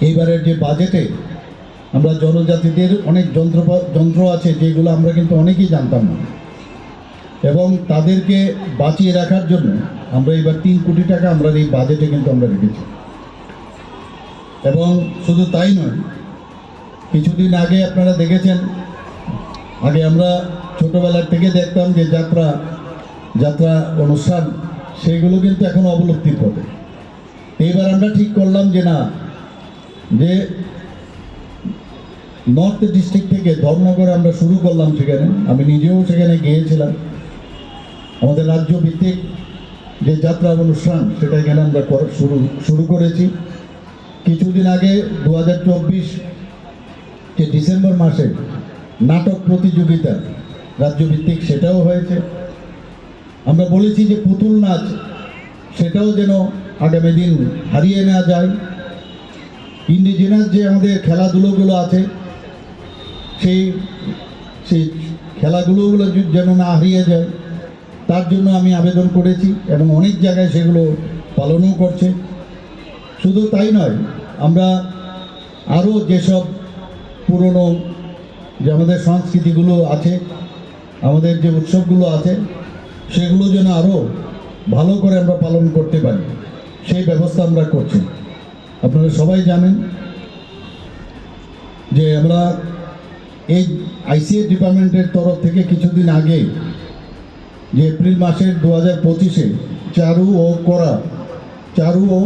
এইবারের যে বাজেটে আমরা জনজাতিদের অনেক যন্ত্র যন্ত্র আছে যেগুলো আমরা কিন্তু অনেকেই জানতাম না। এবং তাদেরকে বাঁচিয়ে রাখার জন্য আমরা এবার তিন কোটি টাকা আমরা এই বাজেটে কিন্তু আমরা রেখেছি। এবং শুধু তাই নয়, কিছুদিন আগে আপনারা দেখেছেন, আগে আমরা ছোটোবেলার থেকে দেখতাম যে যাত্রা যাত্রা অনুষ্ঠান, সেগুলো কিন্তু এখন অবলুপ্তির পথে। এইবার আমরা ঠিক করলাম যে না যে নর্থ ডিস্ট্রিক্ট থেকে ধর্মনগরে আমরা শুরু করলাম সেখানে। আমি নিজেও সেখানে গিয়েছিলাম। আমাদের রাজ্য ভিত্তিক যে যাত্রা অনুষ্ঠান, সেটা এখানে আমরা শুরু শুরু করেছি। কিছুদিন আগে দু হাজার চব্বিশ যে ডিসেম্বর মাসে নাটক প্রতিযোগিতা রাজ্যভিত্তিক সেটাও হয়েছে। আমরা বলেছি যে পুতুল নাচ, সেটাও যেন আগামী দিন হারিয়ে নেওয়া যায়। ইন্ডিজিনাস যে আমাদের খেলাধুলোগুলো আছে, সেই সেই খেলাগুলোগুলো যেন না হারিয়ে যায়, তার জন্য আমি আবেদন করেছি এবং অনেক জায়গায় সেগুলো পালনও করছে। শুধু তাই নয়, আমরা আরও যেসব পুরনো যে আমাদের সংস্কৃতিগুলো আছে, আমাদের যে উৎসবগুলো আছে, সেগুলো যেন আরও ভালো করে আমরা পালন করতে পারি, সেই ব্যবস্থা আমরা করছি। আপনারা সবাই জানেন যে আমরা এই আইসিএ ডিপার্টমেন্টের তরফ থেকে কিছুদিন আগে যে এপ্রিল মাসের দু হাজার পঁচিশে চারু ও করা, চারু ও